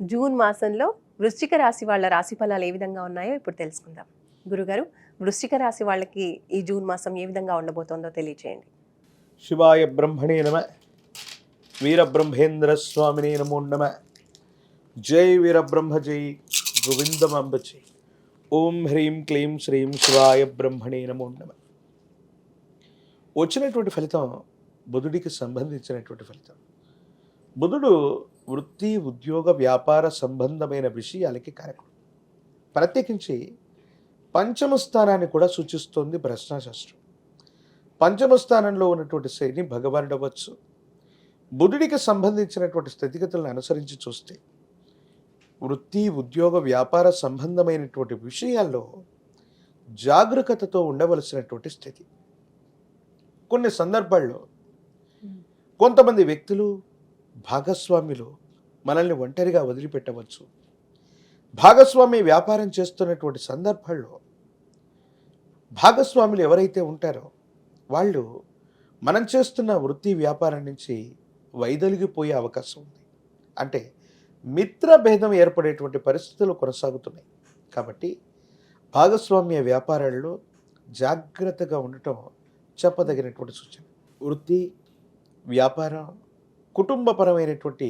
June మాసంలో వృశ్చిక రాశి వాళ్ళ రాశి ఫలాలు ఏ విధంగా ఉన్నాయో ఇప్పుడు తెలుసుకుందాం. గురుగారు వృశ్చిక రాశి వాళ్ళకి ఈ జూన్ మాసం ఏ విధంగా ఉండబోతోందో తెలియచేయండి. శివాయ బ్రహ్మణే నమ. వీరబ్రహ్మేంద్ర స్వామినే నమో నమ. జై వీరబ్రహ్మ జై గోవిందమంబ జై ఓం హ్రీం క్లీం శ్రీం శివాయ బ్రహ్మణే నమో నమ. వచ్చినటువంటి ఫలితం బుధుడికి సంబంధించినటువంటి ఫలితం. బుధుడు వృత్తి ఉద్యోగ వ్యాపార సంబంధమైన విషయాలకి కారకుడు. ప్రత్యేకించి పంచమ స్థానాన్ని కూడా సూచిస్తోంది ప్రశ్నాశాస్త్రం పంచమ స్థానంలో ఉన్నటువంటి శని భగవానుడు అవ్వచ్చు బుధుడికి సంబంధించినటువంటి స్థితిగతులను అనుసరించి చూస్తే వృత్తి ఉద్యోగ వ్యాపార సంబంధమైనటువంటి విషయాల్లో జాగరూకతతో ఉండవలసినటువంటి స్థితి. కొన్ని సందర్భాల్లో కొంతమంది వ్యక్తులు భాగస్వాములు మనల్ని ఒంటరిగా వదిలిపెట్టవచ్చు. భాగస్వామి వ్యాపారం చేస్తున్నటువంటి సందర్భాల్లో భాగస్వాములు ఎవరైతే ఉంటారో వాళ్ళు మనం చేస్తున్న వృత్తి వ్యాపారం నుంచి వైదొలిగిపోయే అవకాశం ఉంది. అంటే మిత్ర భేదం ఏర్పడేటువంటి పరిస్థితులు కొనసాగుతున్నాయి. కాబట్టి భాగస్వామ్య వ్యాపారాల్లో జాగ్రత్తగా ఉండటం చెప్పదగినటువంటి సూచన. వృత్తి వ్యాపారం కుటుంబపరమైనటువంటి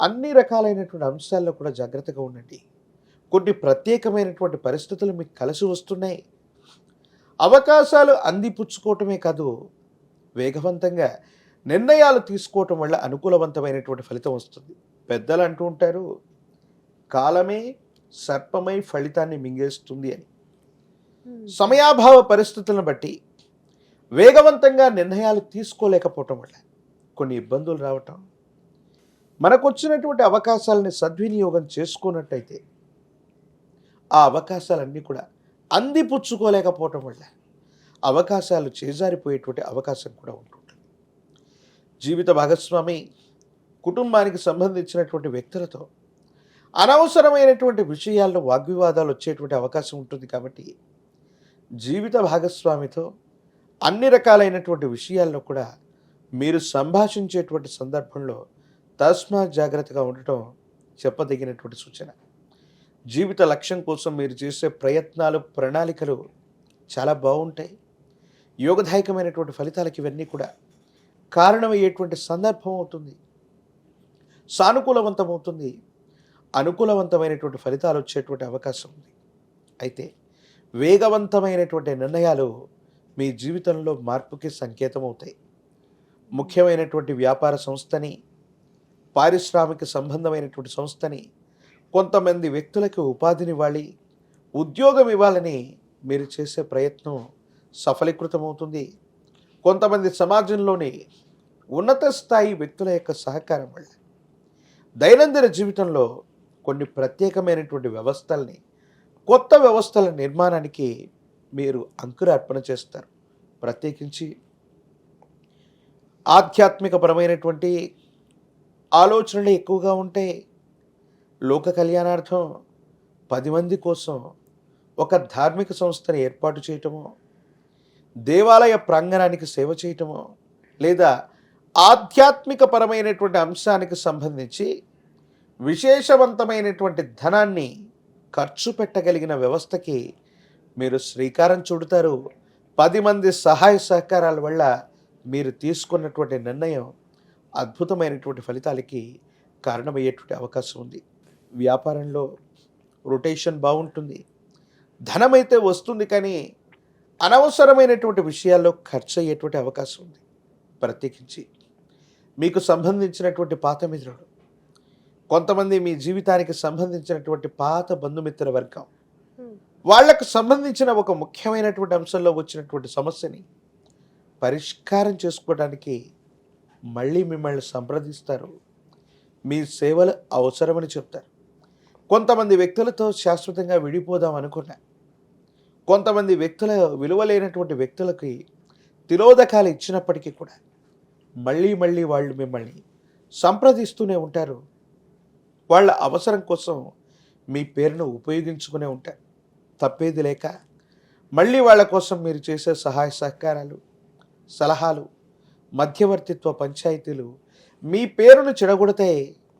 అన్ని రకాలైనటువంటి అంశాల్లో కూడా జాగ్రత్తగా ఉండండి. కొన్ని ప్రత్యేకమైనటువంటి పరిస్థితులు మీకు కలిసి వస్తున్నాయి. అవకాశాలు అందిపుచ్చుకోవటమే కాదు వేగవంతంగా నిర్ణయాలు తీసుకోవటం వల్ల అనుకూలవంతమైనటువంటి ఫలితం వస్తుంది. పెద్దలు అంటూ ఉంటారు కాలమే సర్పమై ఫలితాన్ని మింగేస్తుంది అని. సమయాభావ పరిస్థితులను బట్టి వేగవంతంగా నిర్ణయాలు తీసుకోలేకపోవటం వల్ల కొన్ని ఇబ్బందులు రావటం మనకు వచ్చినటువంటి అవకాశాలని సద్వినియోగం చేసుకున్నట్టయితే ఆ అవకాశాలన్నీ కూడా అందిపుచ్చుకోలేకపోవటం వల్ల అవకాశాలు చేజారిపోయేటువంటి అవకాశం కూడా ఉంటుంటుంది. జీవిత భాగస్వామి కుటుంబానికి సంబంధించినటువంటి వ్యక్తులతో అనవసరమైనటువంటి విషయాల్లో వాగ్వివాదాలు వచ్చేటువంటి అవకాశం ఉంటుంది కాబట్టి జీవిత భాగస్వామితో అన్ని రకాలైనటువంటి విషయాల్లో కూడా మీరు సంభాషించేటువంటి సందర్భంలో తస్మా జాగ్రత్తగా ఉండటం చెప్పదగినటువంటి సూచన. జీవిత లక్ష్యం కోసం మీరు చేసే ప్రయత్నాలు ప్రణాళికలు చాలా బాగుంటాయి. యోగదాయకమైనటువంటి ఫలితాలకి ఇవన్నీ కూడా కారణమయ్యేటువంటి సందర్భం అవుతుంది. సానుకూలవంతమవుతుంది. అనుకూలవంతమైనటువంటి ఫలితాలు వచ్చేటువంటి అవకాశం ఉంది. అయితే వేగవంతమైనటువంటి నిర్ణయాలు మీ జీవితంలో మార్పుకి సంకేతం అవుతాయి ముఖ్యమైనటువంటి వ్యాపార సంస్థని పారిశ్రామిక సంబంధమైనటువంటి సంస్థని కొంతమంది వ్యక్తులకు ఉపాధినివ్వాలి ఉద్యోగం ఇవ్వాలని మీరు చేసే ప్రయత్నం సఫలీకృతమవుతుంది. కొంతమంది సమాజంలోని ఉన్నత స్థాయి వ్యక్తుల యొక్క సహకారం వల్ల దైనందిన జీవితంలో కొన్ని ప్రత్యేకమైనటువంటి వ్యవస్థల్ని కొత్త వ్యవస్థల నిర్మాణానికి మీరు అంకురార్పణ చేస్తారు. ప్రత్యేకించి ఆధ్యాత్మికపరమైనటువంటి ఆలోచనలు ఎక్కువగా ఉంటే లోక కళ్యాణార్థం పది మంది కోసం ఒక ధార్మిక సంస్థను ఏర్పాటు చేయటమో దేవాలయ ప్రాంగణానికి సేవ చేయటమో లేదా ఆధ్యాత్మిక పరమైనటువంటి అంశానికి సంబంధించి విశేషవంతమైనటువంటి ధనాన్ని ఖర్చు పెట్టగలిగిన వ్యవస్థకి మీరు శ్రీకారం చుడతారు. పది మంది సహాయ సహకారాల వల్ల మీరు తీసుకున్నటువంటి నిర్ణయం అద్భుతమైనటువంటి ఫలితాలకి కారణమయ్యేటువంటి అవకాశం ఉంది. వ్యాపారంలో రొటేషన్ బాగుంటుంది. ధనమైతే వస్తుంది కానీ అనవసరమైనటువంటి విషయాల్లో ఖర్చు అయ్యేటువంటి అవకాశం ఉంది. ప్రత్యేకించి మీకు సంబంధించినటువంటి పాత మిత్రుడు కొంతమంది మీ జీవితానికి సంబంధించినటువంటి పాత బంధుమిత్ర వర్గం వాళ్ళకు సంబంధించిన ఒక ముఖ్యమైనటువంటి అంశంలో వచ్చినటువంటి సమస్యని పరిష్కారం చేసుకోవడానికి మళ్ళీ మిమ్మల్ని సంప్రదిస్తారు. మీ సేవలు అవసరమని చెప్తారు. కొంతమంది వ్యక్తులతో శాశ్వతంగా విడిపోదాం అనుకున్నా. కొంతమంది వ్యక్తుల విలువలేనటువంటి వ్యక్తులకి తిలోదకాలు ఇచ్చినప్పటికీ కూడా మళ్ళీ మళ్ళీ వాళ్ళు మిమ్మల్ని సంప్రదిస్తూనే ఉంటారు. వాళ్ళ అవసరం కోసం మీ పేరును ఉపయోగించుకునే ఉంటారు. తప్పేది లేక మళ్ళీ వాళ్ళ కోసం మీరు చేసే సహాయ సహకారాలు సలహాలు మధ్యవర్తిత్వ పంచాయతీలు మీ పేరును చెడగొడితే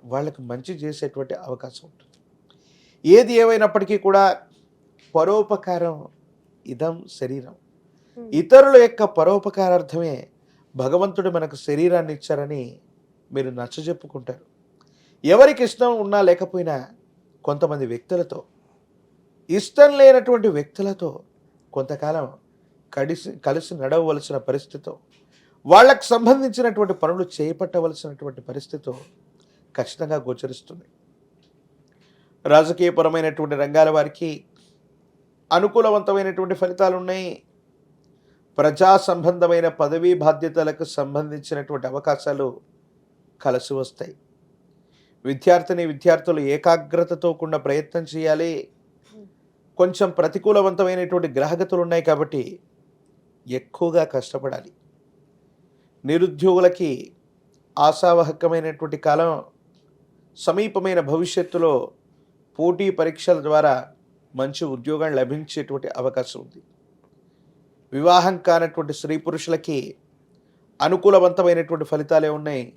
వాళ్ళకు మంచి చేసేటువంటి అవకాశం ఉంటుంది. ఏది ఏమైనప్పటికీ కూడా పరోపకారం ఇదం శరీరం. ఇతరుల యొక్క పరోపకారార్థమే భగవంతుడు మనకు శరీరాన్ని ఇచ్చారని మీరు నచ్చజెప్పుకుంటారు ఎవరికి ఇష్టం ఉన్నా లేకపోయినా కొంతమంది వ్యక్తులతో ఇష్టం లేనటువంటి వ్యక్తులతో కొంతకాలం కలిసి కలిసి నడవవలసిన పరిస్థితితో వాళ్ళకు సంబంధించినటువంటి పనులు చేపట్టవలసినటువంటి పరిస్థితితో ఖచ్చితంగా గోచరిస్తుంది రాజకీయపరమైనటువంటి రంగాల వారికి అనుకూలవంతమైనటువంటి ఫలితాలు ఉన్నాయి ప్రజా సంబంధమైన పదవీ బాధ్యతలకు సంబంధించినటువంటి అవకాశాలు కలిసి వస్తాయి. విద్యార్థిని విద్యార్థులు ఏకాగ్రతతో కూడిన ప్రయత్నం చేయాలి. కొంచెం ప్రతికూలవంతమైనటువంటి గ్రహగతులు ఉన్నాయి కాబట్టి ఎక్కువగా కష్టపడాలి. నిరుద్యోగులకి ఆశావహకమైనటువంటి కాలం సమీపమైన భవిష్యత్తులో పోటీ పరీక్షల ద్వారా మంచి ఉద్యోగం లభించేటువంటి అవకాశం ఉంది. వివాహం కానటువంటి స్త్రీ పురుషులకి అనుకూలవంతమైనటువంటి ఫలితాలే ఉన్నాయి.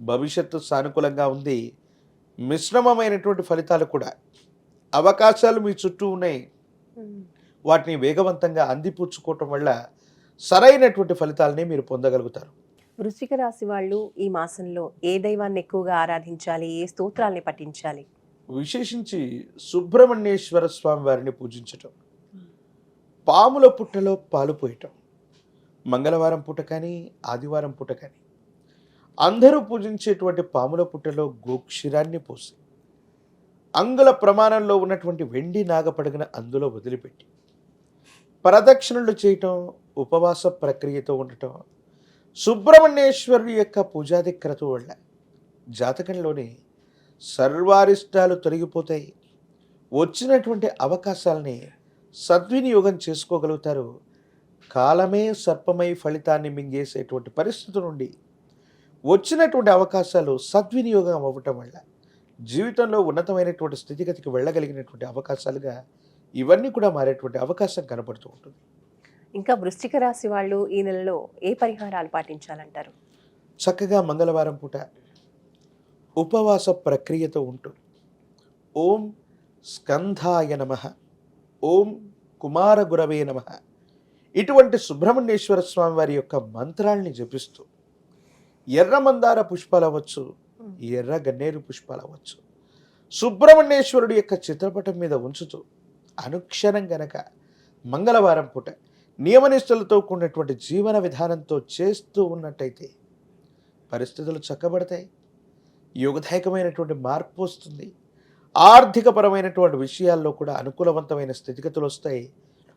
భవిష్యత్తు సానుకూలంగా ఉంది. మిశ్రమమైనటువంటి ఫలితాలు కూడా అవకాశాలు మీ చుట్టూ ఉన్నాయి. వాటిని వేగవంతంగా అందిపుచ్చుకోవటం వల్ల సరైనటువంటి ఫలితాలని మీరు పొందగలుగుతారు. వృశ్చిక రాశి వాళ్ళు ఈ మాసంలో ఏ దైవాన్ని ఎక్కువగా ఆరాధించాలి? ఏ స్తోత్రాల్ని పఠించాలి? విశేషించి సుబ్రహ్మణ్యేశ్వర స్వామి వారిని పూజించటం. పాముల పుట్టలో పాలు పోయటం. మంగళవారం పూట కానీ ఆదివారం పూట కానీ. అందరూ పూజించేటువంటి పాముల పుట్టలో గోక్షిరాన్ని పోసి అంగుల ప్రమాణంలో ఉన్నటువంటి వెండి నాగపడగన అందులో వదిలిపెట్టి ప్రదక్షిణలు చేయటం ఉపవాస ప్రక్రియతో ఉండటం సుబ్రహ్మణ్యేశ్వరుడు యొక్క పూజాది వల్ల జాతకంలోని సర్వారిష్టాలు తొలగిపోతాయి. వచ్చినటువంటి అవకాశాలని సద్వినియోగం చేసుకోగలుగుతారు. కాలమే సర్పమై ఫలితాన్ని మింగేసేటువంటి పరిస్థితి నుండి వచ్చినటువంటి అవకాశాలు సద్వినియోగం అవ్వటం వల్ల జీవితంలో ఉన్నతమైనటువంటి స్థితిగతికి వెళ్ళగలిగినటువంటి అవకాశాలుగా ఇవన్నీ కూడా మారేటువంటి అవకాశం కనపడుతూ ఉంటుంది. ఇంకా వృశ్చిక రాశి వాళ్ళు ఈ నెలలో ఏ పరిహారాలు పాటించాలంటారు? చక్కగా మంగళవారం పూట ఉపవాస ప్రక్రియతో ఉంటూ ఓం స్కంధాయ నమ ఓం కుమార గురవే నమ ఇటువంటి సుబ్రహ్మణ్యేశ్వర స్వామి వారి యొక్క మంత్రాల్ని జపిస్తూ ఎర్ర మందార పుష్పాలు అవ్వచ్చు ఎర్ర గన్నేరు పుష్పాలు అవ్వచ్చు సుబ్రహ్మణ్యేశ్వరుడి యొక్క చిత్రపటం మీద ఉంచుతూ అనుక్షణం గనక మంగళవారం పూట నియమనిష్టలతో కూడినటువంటి జీవన విధానంతో చేస్తూ ఉన్నట్టయితే పరిస్థితులు చక్కబడతాయి. యోగదాయకమైనటువంటి మార్పు వస్తుంది. ఆర్థికపరమైనటువంటి విషయాల్లో కూడా అనుకూలవంతమైన స్థితిగతులు వస్తాయి.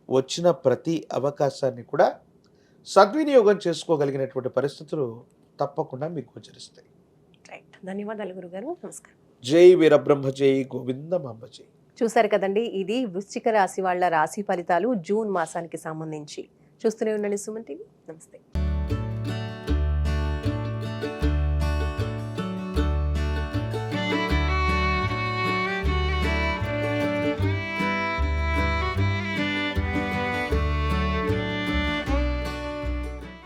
వచ్చిన ప్రతి అవకాశాన్ని కూడా సద్వినియోగం చేసుకోగలిగినటువంటి పరిస్థితులు తప్పకుండా మీకు గోచరిస్తాయి. ధన్యవాదాలు గురుగారు. నమస్కారం. జై వీరబ్రహ్మ జై గోవిందమాంబ జై. చూశారు కదండి ఇది వృశ్చిక రాశి వాళ్ళ రాశి ఫలితాలు జూన్ మాసానికి సంబంధించి. చూస్తూనే ఉండండి సుమన్ టీవీ. నమస్తే.